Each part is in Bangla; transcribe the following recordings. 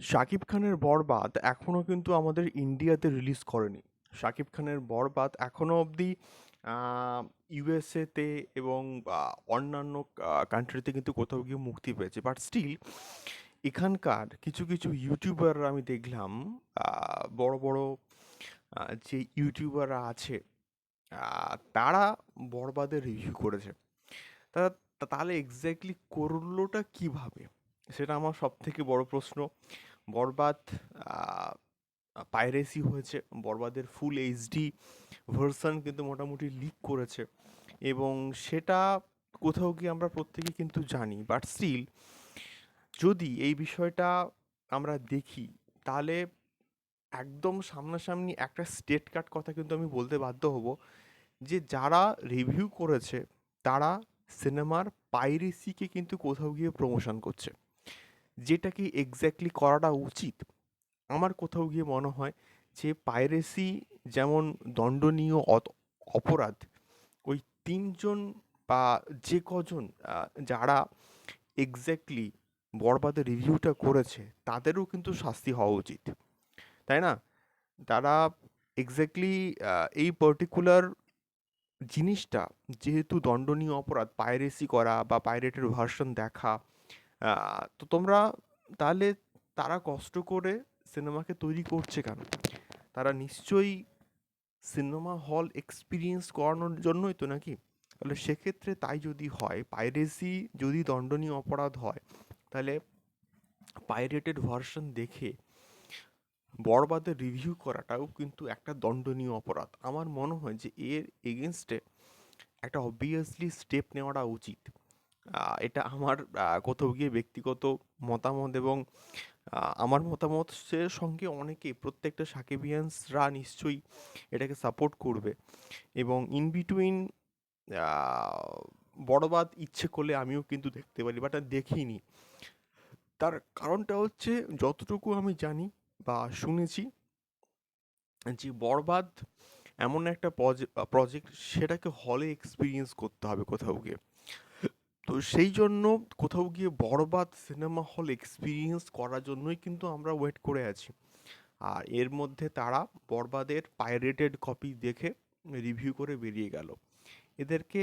শাকিব খানের বরবাদ এখনও কিন্তু আমাদের ইন্ডিয়াতে রিলিজ করেনি। শাকিব খানের বরবাদ এখনও অবধি ইউএসএতে এবং অন্যান্য কান্ট্রিতে কিন্তু কোথাও গিয়ে মুক্তি পেয়েছে। বাট স্টিল এখানকার কিছু কিছু ইউটিউবার আমি দেখলাম বড় বড় যে ইউটিউবাররা আছে তারা বরবাদের রিভিউ করেছে। তা- তাহলে এক্স্যাক্টলি করলোটা কীভাবে? সেটা আমার সব থেকে বড় প্রশ্ন। বরবাদ পাইরেসি হয়েছে, বরবাদের ফুল এইচডি ভার্সন কিন্তু মোটামুটি লিক করেছে এবং সেটা কোথাও গিয়ে আমরা প্রত্যেকে কিন্তু জানি। বাট স্টিল যদি এই বিষয়টা আমরা দেখি, তাহলে একদম সামনাসামনি একটা স্টেট কাট কথা কিন্তু আমি বলতে বাধ্য হব যে যারা রিভিউ করেছে, তারা সিনেমার পাইরেসিকে কিন্তু কোথাও গিয়ে প্রমোশন করছে। যেটা কি এক্স্যাক্টলি করাটা উচিত? আমার কোথাও গিয়ে মনে হয় যে পাইরেসি যেমন দণ্ডনীয় অপরাধ, ওই তিনজন বা যে কজন যারা এক্স্যাক্টলি বরবাদের রিভিউটা করেছে, তাদেরও কিন্তু শাস্তি হওয়া উচিত। তাই না? তারা এক্স্যাক্টলি এই পার্টিকুলার জিনিসটা যেহেতু দণ্ডনীয় অপরাধ পাইরেসি করা বা পাইরেটের ভার্সন দেখা তো তোমরা তাহলে তারা কষ্ট করে সিনেমাকে তৈরি করছে কেন? তারা নিশ্চয়ই সিনেমা হল এক্সপিরিয়েন্স করানোর জন্যই তো নাকি? তাহলে সেক্ষেত্রে তাই যদি হয় পাইরেসি যদি দণ্ডনীয় অপরাধ হয়, তাহলে পাইরেটেড ভার্সন দেখে বরবাদের রিভিউ করাটাও কিন্তু একটা দণ্ডনীয় অপরাধ। আমার মনে হয় যে এর এগেনস্টে একটা অবভিয়াসলি স্টেপ নেওয়াটা উচিত। এটা আমার কোথাও গিয়ে ব্যক্তিগত মতামত এবং আমার মতামতের সঙ্গে অনেকে প্রত্যেকটা সাকিবিয়ান্সরা নিশ্চয়ই এটাকে সাপোর্ট করবে এবং ইন বিটুইন বড়বাদ ইচ্ছে করলে আমিও কিন্তু দেখতে পারি বাট দেখিনি। তার কারণটা হচ্ছে, যতটুকু আমি জানি বা শুনেছি, যে বরবাদ এমন একটা প্রজেক্ট সেটাকে হলে এক্সপিরিয়েন্স করতে হবে কোথাও গিয়ে। তো সেই জন্য কোথাও গিয়ে বরবাদ সিনেমা হল এক্সপিরিয়েন্স করার জন্যই কিন্তু আমরা ওয়েট করে আছি। আর এর মধ্যে তারা বরবাদের পাইরেটেড কপি দেখে রিভিউ করে বেরিয়ে গেল। এদেরকে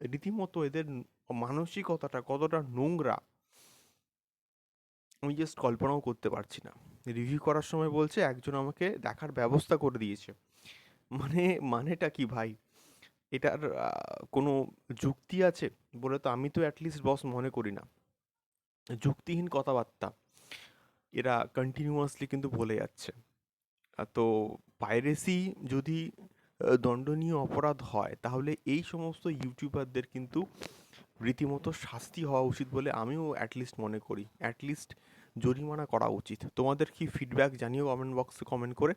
রীতিমতো এদের মানসিকতাটা কতটা নোংরা, আমি জাস্ট কল্পনাও করতে পারছি না। রিভিউ করার সময় বলছে, একজন আমাকে দেখার ব্যবস্থা করে দিয়েছে। মানে মানেটা কি ভাই? এটার কোনো যুক্তি আছে? বলে তো আমি তো অ্যাটলিস্ট বস মনে করি না। যুক্তিহীন কথাবার্তা, এরা কন্টিনিউয়াসলি কিন্তু বলে যাচ্ছে। তো পাইরেসি যদি দণ্ডনীয় অপরাধ হয়, তাহলে এই সমস্ত ইউটিউবারদের কিন্তু রীতিমতো শাস্তি হওয়া উচিত বলে আমিও অ্যাটলিস্ট মনে করি। অ্যাটলিস্ট জরিমানা করা উচিত। তোমাদের কি ফিডব্যাক জানিও কমেন্ট বক্সে কমেন্ট করে।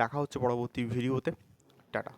দেখা হচ্ছে পরবর্তী ভিডিওতে টাটা।